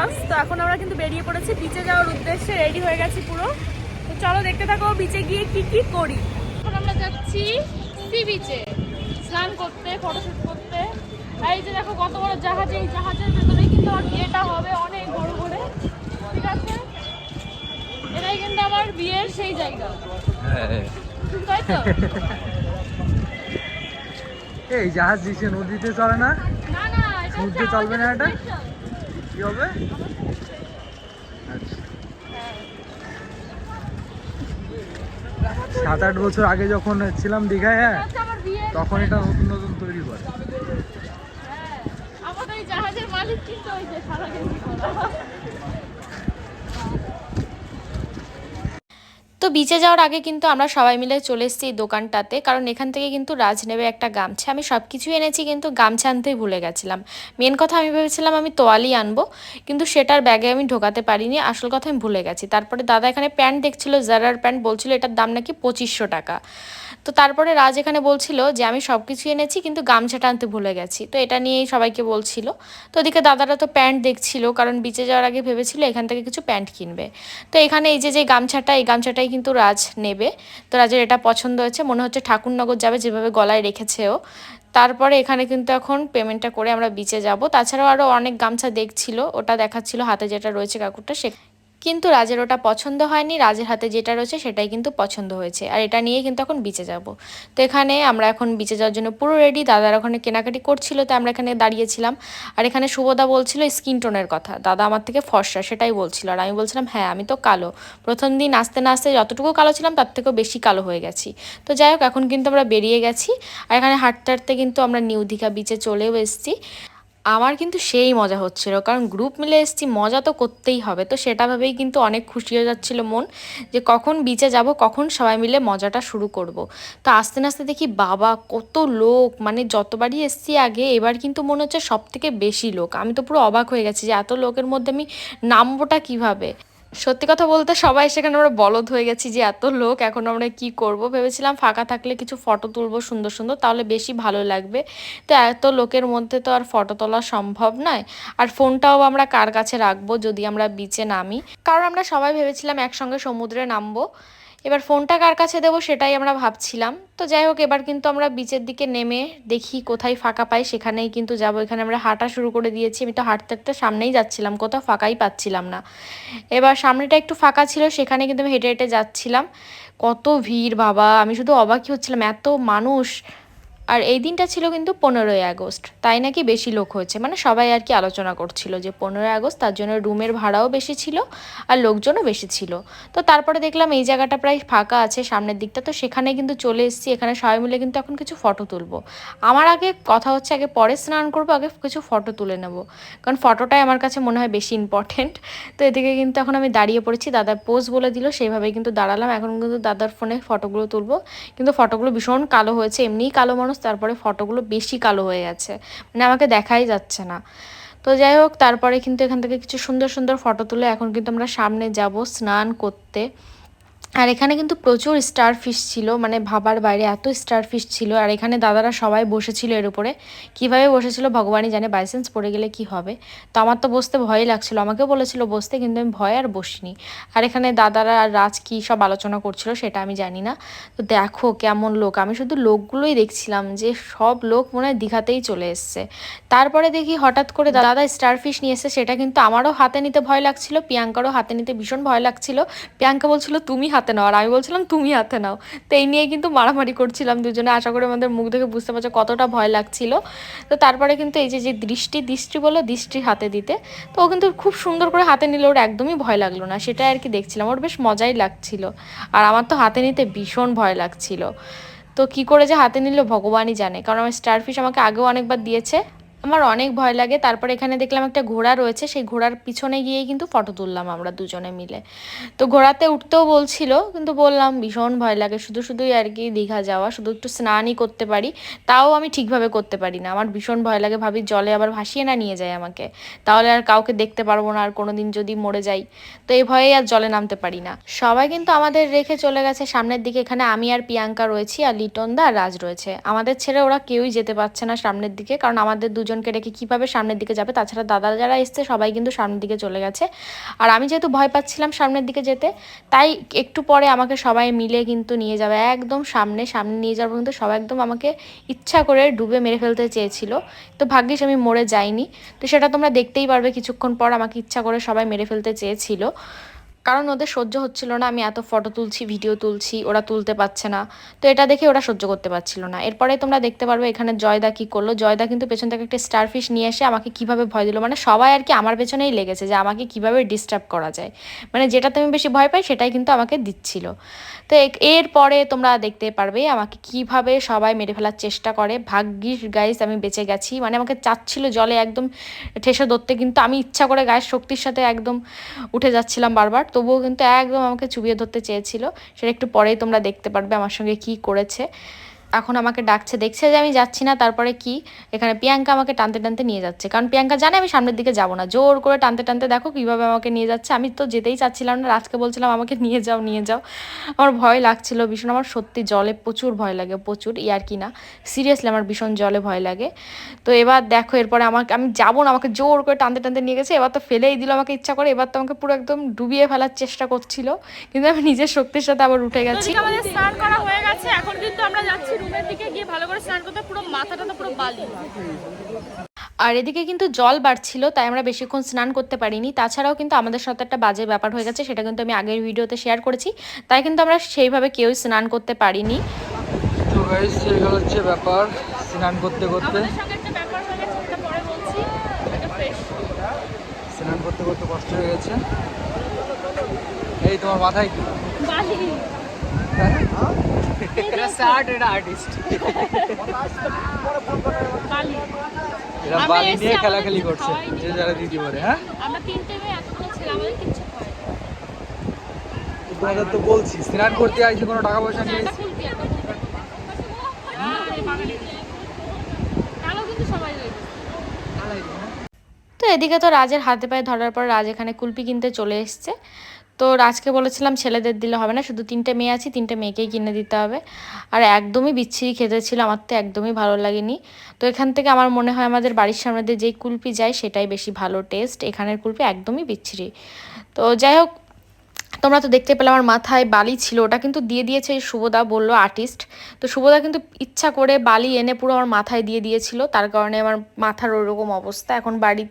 দশ তো এখন আমরা কিন্তু বেরিয়ে পড়েছি বিচে যাওয়ার উদ্দেশ্যে রেডি হয়ে গেছি পুরো। তো চলো দেখতে থাকো বিচে গিয়ে কি কি করি। এখন আমরা যাচ্ছি সি বিচে স্নান করতে ফটোশুট করতে। আর এই যে দেখো কত বড় জাহাজ এই জাহাজের ভেতরেই কিন্তু আমার বিয়েটা হবে অনেক বড় করে। ঠিক আছে? এটাই কিন্তু আমার বিয়ের সেই জায়গা। তাই তো? এই জাহাজ দিচ্ছে নদীতে চলে না? না না সমুদ্রে চলবে না এটা? কি হবে? আচ্ছা। সাত আট বছর আগে যখন ছিলাম দীঘায় হ্যাঁ তখন এটা নতুন নতুন তৈরি করে হ্যাঁ, আমাদের জাহাজের মালিক কিন্তু ওই যে সারা গেঞ্জি পরা। তো বিচে যাওয়ার আগে কিন্তু আমরা সবাই মিলে চলে এসেছি এই দোকানটাতে, কারণ এখান থেকে কিন্তু রাজ নেবে একটা গামছা। আমি সব কিছুই এনেছি কিন্তু গামছা আনতেই ভুলে গেছিলাম। মেন কথা আমি ভেবেছিলাম আমি তোয়ালি আনব, কিন্তু সেটার ব্যাগে আমি ঢোকাতে পারিনি, আসল কথা আমি ভুলে গেছি। তারপরে দাদা এখানে প্যান্ট দেখছিল, জারার প্যান্ট, বলছিল এটার দাম নাকি পঁচিশশো টাকা। তো তারপরে রাজ এখানে বলছিল যে, আমি সব কিছু এনেছি, কিন্তু গামছাটা আনতে ভুলে গেছি। তো এটা নিয়েই সবাইকে বলছিল। তো ওদিকে দাদারা তো প্যান্ট দেখছিল, কারণ বিচে যাওয়ার আগে ভেবেছিল এখান থেকে কিছু প্যান্ট কিনবে। তো এখানে এই যে যে গামছাটা, এই গামছাটাই কিন্তু রাজ নেবে। তো রাজের এটা পছন্দ হয়েছে। মনে হচ্ছে ঠাকুরনগর যাবে, যেভাবে গলায় রেখেছেও। তারপরে এখানে কিন্তু এখন পেমেন্টটা করে আমরা বিচে যাব। তাছাড়াও আরও অনেক গামছা দেখছিল। ওটা দেখাচ্ছিল, হাতে যেটা রয়েছে কাকুরটা, সে কিন্তু রাজের ওটা পছন্দ হয়নি। রাজের হাতে যেটা রয়েছে সেটাই কিন্তু পছন্দ হয়েছে। আর এটা নিয়ে কিন্তু এখন বিচে যাব। তো এখানে আমরা এখন বিচে যাওয়ার জন্য পুরো রেডি দাদার ওখানে কেনাকাটি করছিল, তো আমরা এখানে দাঁড়িয়েছিলাম। আর এখানে শুভদা বলছিল স্কিন টোনের কথা। দাদা আমার থেকে ফর্সা, সেটাই বলছিল। আর আমি বলছিলাম হ্যাঁ আমি তো কালো। প্রথম দিন আসতে না আস্তে যতটুকু কালো ছিলাম, তার থেকেও বেশি কালো হয়ে গেছি। তো যাই হোক, এখন কিন্তু আমরা বেরিয়ে গেছি। আর এখানে হাঁটতে হাঁটতে কিন্তু আমরা নিউ দীঘা বিচে চলেও এসেছি। আমার কিন্তু সেই মজা হচ্ছিল। কারণ গ্রুপ মিলে এসেছি, মজা তো করতেই হবে। তো সেটা ভেবেই কিন্তু অনেক খুশি হয়ে যাচ্ছিল মন যে কখন বিচে যাব, কখন সবাই মিলে মজাটা শুরু করব। তো আস্তে আস্তে দেখি বাবা, কত লোক! মানে যতবারই এসছি আগে, এবার কিন্তু মনে হচ্ছে সব থেকে বেশি লোক। আমি তো পুরো অবাক হয়ে গেছি যে এত লোকের মধ্যে আমি নামবোটা কীভাবে? সত্যি কথা বলতে সবাই সেখানে আমরা বলদ হয়ে গেছি যে এত লোক, এখন আমরা কি করব? ভেবেছিলাম ফাঁকা থাকলে কিছু ফটো তুলবো সুন্দর সুন্দর, তাহলে বেশি ভালো লাগবে। তো এত লোকের মধ্যে তো আর ফটো তোলা সম্ভব নয়। আর ফোনটাও আমরা কার কাছে রাখব যদি আমরা বিচে নামি? কারণ আমরা সবাই ভেবেছিলাম একসঙ্গে সমুদ্রে নামবো। এবার ফোনটা কার কাছে দেবো সেটাই আমরা ভাবছিলাম। তো যাই হোক, এবার কিন্তু আমরা বিচের দিকে নেমে দেখি কোথায় ফাঁকা পাই। সেখানেই কিন্তু যাব। এখানে আমরা হাঁটা শুরু করে দিয়েছি। আমি তো হাঁটতে হাঁটতে সামনেই যাচ্ছিলাম, কোথাও ফাঁকাই পাচ্ছিলাম না। এবার সামনেটা একটু ফাঁকা ছিল, সেখানে কিন্তু আমি হেঁটে হেঁটে যাচ্ছিলাম। কত ভিড় বাবা! আমি শুধু অবাকই হচ্ছিলাম। এত মানুষ আর এই দিনটা ছিল কিন্তু পনেরোই আগস্ট। তাই নাকি বেশি লোক হয়েছে। মানে সবাই আর কি আলোচনা করছিল যে পনেরোই আগস্ট তার জন্য রুমের ভাড়াও বেশি ছিল আর লোকজনও বেশি ছিল। তো তারপরে দেখলাম এই জায়গাটা প্রায় ফাঁকা আছে সামনের দিকটা। তো সেখানে কিন্তু চলে এসেছি। এখানে সবাই মিলে কিন্তু এখন কিছু ফটো তুলবো। আমার আগে কথা হচ্ছে আগে পরে স্নান করব, আগে কিছু ফটো তুলে নেব। কারণ ফটোটাই আমার কাছে মনে হয় বেশি ইম্পর্টেন্ট তো এদিকে কিন্তু এখন আমি দাঁড়িয়ে পড়েছি। দাদার পোজ বলে দিল সেইভাবে কিন্তু দাঁড়ালাম। এখন কিন্তু দাদার ফোনে ফটোগুলো তুলবো। কিন্তু ফটোগুলো ভীষণ কালো হয়েছে। এমনিই কালো মানুষ তারপরে ফটোগুলো বেশি কালো হয়ে গেছে। মানে আমাকে দেখাই যাচ্ছে না। তো যাই হোক, তারপরে কিন্তু এখান থেকে কিছু সুন্দর সুন্দর ফটো তুলে এখন কিন্তু আমরা সামনে যাব স্নান করতে। আর এখানে কিন্তু প্রচুর স্টার ফিশ ছিল মানে ভাবার বাইরে এত স্টার ফিশ ছিল, আর এখানে দাদারা সবাই বসেছিল এর উপরে। কীভাবে বসেছিল ভগবানই জানে বাইসেন্স পড়ে গেলে কি হবে। তো আমার তো বসতে ভয়ই লাগছিল, আমাকেও বলেছিল বসতে, কিন্তু আমি ভয় আর বসিনি। আর এখানে দাদারা আর রাজ কী সব আলোচনা করছিল সেটা আমি জানি না। তো দেখো কেমন লোক, আমি শুধু লোকগুলোই দেখছিলাম যে সব লোক মনে হয় দীঘাতেই চলে এসছে। তারপরে দেখি হঠাৎ করে দাদা স্টার ফিশ নিয়ে এসছে, সেটা কিন্তু আমারও হাতে নিতে ভয় লাগছিল, প্রিয়াঙ্কারও হাতে নিতে ভীষণ ভয় লাগছিল। প্রিয়াঙ্কা বলছিল, তুমি হাতে নাও। আর আমি বলছিলাম, তুমি হাতে নাও। তো এই নিয়ে কিন্তু মারামারি করছিলাম দুজনে। আশা করি আমাদের মুখ দেখে বুঝতে পারছ কতটা ভয় লাগছিল। তো তারপরে কিন্তু এই যে যে দৃষ্টি দৃষ্টি বলো, দৃষ্টি হাতে দিতে, তো ও কিন্তু খুব সুন্দর করে হাতে নিলে ওর একদমই ভয় লাগল না। সেটাই আর কি দেখছিলাম। ওর বেশ মজাই লাগছিল। আর আমার তো হাতে নিতে ভীষণ ভয় লাগছিল। তো কি করে যে হাতে নিল ভগবানই জানে। কারণ আমার স্টারফিশ আমাকে আগেও অনেকবার দিয়েছে। আমার অনেক ভয় লাগে। তারপরে এখানে দেখলাম একটা ঘোড়া রয়েছে। সেই ঘোড়ার পিছনে গিয়েই কিন্তু ফটো তুললাম আমরা দুজনে মিলে। তো ঘোড়াতে উঠতেও বলছিল, কিন্তু বললাম ভীষণ ভয় লাগে। শুধু শুধুই আর কি দীঘা যাওয়া, শুধু একটু স্নানই করতে পারি। তাও আমি ঠিকভাবে করতে পারি না। আমার ভীষণ ভয় লাগে। ভাবি জলে আবার ভাসিয়ে না নিয়ে যায় আমাকে। তাহলে আর কাউকে দেখতে পারব না, আর কোনো দিন যদি মরে যাই। তো এই ভয়েই আর জলে নামতে পারি না। সবাই কিন্তু আমাদের রেখে চলে গেছে। সামনের দিকে এখানে আমি আর প্রিয়াঙ্কা রয়েছি, আর লিটন দা রাজ রয়েছে। আমাদের ছেড়ে ওরা কেউই যেতে পারছে না সামনের দিকে, কারণ আমাদের দুজন দুজনকে রেখে কীভাবে সামনের দিকে যাবে, তাছাড়া দাদা যারা এসছে সবাই কিন্তু সামনের দিকে চলে গেছে। আর আমি যেহেতু ভয় পাচ্ছিলাম সামনের দিকে যেতে, তাই একটু পরে আমাকে সবাই মিলে কিন্তু নিয়ে যাবে। একদম সামনে সামনে নিয়ে যাওয়ার পর্যন্ত সবাই একদম আমাকে ইচ্ছা করে ডুবে মেরে ফেলতে চেয়েছিল। তো ভাগ্যিস আমি মরে যাইনি। তো সেটা তোমরা দেখতেই পারবে, কিছুক্ষণ পর আমাকে ইচ্ছা করে সবাই মেরে ফেলতে চেয়েছিল। কারণ ওদের সহ্য হচ্ছিল না, আমি এত ফটো তুলছি ভিডিও তুলছি, ওরা তুলতে পারছে না। তো এটা দেখে ওরা সহ্য করতে পারছিল না। এরপরে তোমরা দেখতে পারবে এখানে জয়দা কি করল। জয়দা কিন্তু পেছন থেকে একটা স্টারফিশ নিয়ে এসে আমাকে কীভাবে ভয় দিল? মানে সবাই আর কি আমার পেছনেই লেগেছে যে আমাকে কীভাবে ডিস্টার্ব করা যায়। মানে যেটাতে আমি বেশি ভয় পাই সেটাই কিন্তু আমাকে দিচ্ছিল। তো এরপরে তোমরা দেখতে পারবে আমাকে কীভাবে সবাই মেরে ফেলার চেষ্টা করে। ভাগ্যিস গাইস আমি বেঁচে গেছি। মানে আমাকে চাচ্ছিল জলে একদম ঠেসে ধরতে, কিন্তু আমি ইচ্ছা করে গায়ের শক্তির সাথে একদম উঠে যাচ্ছিলাম বারবার। তবুও কিন্তু একদম আমাকে চুবিয়ে ধরতে চেয়েছিল। সেটা একটু পরেই তোমরা দেখতে পারবে আমার সঙ্গে কি করেছে। এখন আমাকে ডাকছে, দেখছে যে আমি যাচ্ছি না, তারপরে কি? এখানে প্রিয়াঙ্কা আমাকে টানতে টানতে নিয়ে যাচ্ছে। কারণ প্রিয়াঙ্কা জানে আমি সামনের দিকে যাব না। জোর করে টানতে টানতে দেখো কীভাবে আমাকে নিয়ে যাচ্ছে। আমি তো যেতেই চাচ্ছিলাম না, রাজকে বলছিলাম, আমাকে নিয়ে যাও নিয়ে যাও। আমার ভয় লাগছিল ভীষণ। আমার সত্যি জলে প্রচুর ভয় লাগে, প্রচুর ইয়ার কি না। সিরিয়াসলি আমার ভীষণ জলে ভয় লাগে। তো এবার দেখো, এরপরে আমাকে, আমি যাব না, আমাকে জোর করে টানতে টানতে নিয়ে গেছে। এবার তো ফেলেই দিল আমাকে ইচ্ছা করে। এবার তো আমাকে পুরো একদম ডুবিয়ে ফেলার চেষ্টা করছিল। কিন্তু আমি নিজের শক্তির সাথে আবার উঠে গেছি। আমাদের স্নান করা হয়ে গেছে। এখন কিন্তু আমরা যাচ্ছি রুমের দিকে গিয়ে ভালো করে স্নান করতে পুরো মাথাটা তো পুরো বালি। আর এদিকে কিন্তু জল বাড়ছিল তাই আমরা বেশিক্ষণ স্নান করতে পারিনি। তাছাড়াও কিন্তু আমাদের সাথে একটা বাজে ব্যাপার হয়ে গেছে সেটা কিন্তু আমি আগের ভিডিওতে শেয়ার করেছি। তাই কিন্তু আমরা সেইভাবে কেউই স্নান করতে পারিনি। তো গাইস এগুলো হচ্ছে ব্যাপার স্নান করতে করতে। আমাদের সঙ্গে একটা ব্যাপার হয়ে গেছে সেটা পরে বলছি একটা ফ্রেশ স্নান করতে করতে কষ্ট হয়ে গেছে। এই তোমার মাথায় কি? বালি। এটা স্যাড এটা আর্টিস্ট এরা বালি নিয়ে খেলাখেলি করছে যে যারা দিদি বলে হ্যাঁ আমরা তিনটে মেয়ে এতগুলো ছিল আমাদের কিচ্ছু তোমাদের তো বলছি স্নান করতে আইছি কোনো টাকা পয়সা নিয়ে এটা ফুলবি এখন কালো কিন্তু সবাই রয়েছে তো এদিকে তো রাজের হাতে পায়ে ধরার পর রাজ এখানে কুলপি কিনতে চলে এসছে। তো আজকে বলেছিলাম ছেলেদের দিলে হবে না, শুধু তিনটে মেয়ে আছে, তিনটে মেয়েকেই কিনে দিতে হবে। আর একদমই বিচ্ছিরি খেতে ছিল, আমার তো একদমই ভালো লাগেনি। তো এখান থেকে আমার মনে হয় আমাদের বাড়ির সামনে দিয়ে যেই কুলপি যায়, সেটাই বেশি ভালো টেস্ট এখানের কুলপি একদমই বিচ্ছিরি। তো যাই হোক, তোমরা তো দেখতে পেলে আমার মাথায় বালি ছিল, ওটা কিন্তু দিয়ে দিয়েছে শুভদা বলল আর্টিস্ট তো শুভদা কিন্তু ইচ্ছা করে বালি এনে পুরো আমার মাথায় দিয়ে দিয়েছিল, তার কারণে আমার মাথার ওরকম অবস্থা। এখন বাড়ি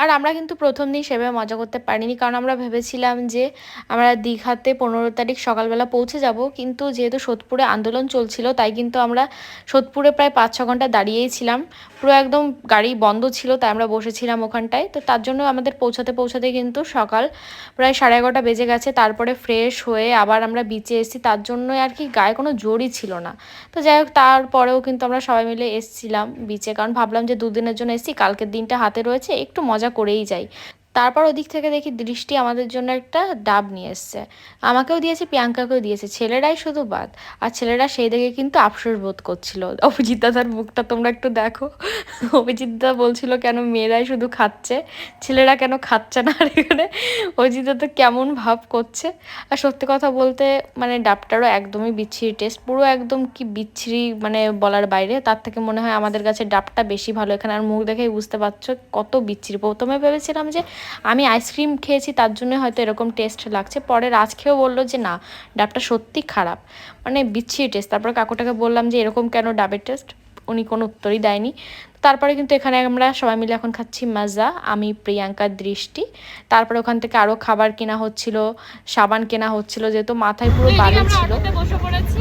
আর আমরা কিন্তু প্রথম দিন সেভাবে মজা করতে পারিনি, কারণ আমরা ভেবেছিলাম যে আমরা দীঘাতে পনেরো তারিখ সকালবেলা পৌঁছে যাব, কিন্তু যেহেতু সোদপুরে আন্দোলন চলছিল, তাই কিন্তু আমরা সোদপুরে প্রায় পাঁচ, ছ ঘণ্টা দাঁড়িয়েই ছিলাম। পুরো একদম গাড়ি বন্ধ ছিল, তাই আমরা বসেছিলাম ওখানটায়। তো তার জন্য আমাদের পৌঁছাতে পৌঁছাতে কিন্তু সকাল প্রায় সাড়ে এগারোটা বেজে গেছে, তারপরে ফ্রেশ হয়ে আবার আমরা বিচে এসেছি। তার জন্যই আর কি গায়ে কোনো জোরই ছিল না। তো যাই হোক, তারপরেও কিন্তু আমরা সবাই মিলে এসছিলাম বিচে কারণ ভাবলাম যে দুদিনের জন্য এসেছি, কালকের দিনটা হাতে রয়েছে, একটু মজা করেই যাই। তারপর ওদিক থেকে দেখি দৃষ্টি আমাদের জন্য একটা ডাব নিয়ে এসছে। আমাকেও দিয়েছে, প্রিয়াঙ্কাকেও দিয়েছে। ছেলেরাই শুধু বাদ আর ছেলেরা সেই দেখে কিন্তু আফসোস বোধ করছিল। অভিজিৎ দাদার মুখটা তোমরা একটু দেখো। অভিজিৎ দাদা বলছিল, কেন মেয়েরাই শুধু খাচ্ছে? ছেলেরা কেন খাচ্ছে না? আর এখানে অভিজিৎ দাদা কেমন ভাব করছে। আর সত্যি কথা বলতে মানে ডাবটারও একদমই বিচ্ছিরি টেস্ট পুরো একদম কি বিচ্ছিরি মানে বলার বাইরে। তার থেকে মনে হয় আমাদের কাছে ডাবটা বেশি ভালো। এখানে আর মুখ দেখেই বুঝতে পারছ কত বিচ্ছিরি। প্রথমে ভেবেছিলাম যে আমি আইসক্রিম খেয়েছি তার জন্য হয়তো এরকম টেস্ট লাগছে। পরে রাজ খেয়েও বলল যে না ডাবটা সত্যি খারাপ। মানে বিচ্ছিরি টেস্ট তারপর কাকুটাকে বললাম যে এরকম কেন ডাবের টেস্ট উনি কোনো উত্তরই দেয়নি। তারপরে কিন্তু এখানে আমরা সবাই মিলে এখন খাচ্ছি মাজা আমি প্রিয়াঙ্কার দৃষ্টি। তারপরে ওখান থেকে আরও খাবার কেনা হচ্ছিল সাবান কেনা হচ্ছিল যেহেতু মাথায় পুরো বালি ছিল। বসে পড়েছি।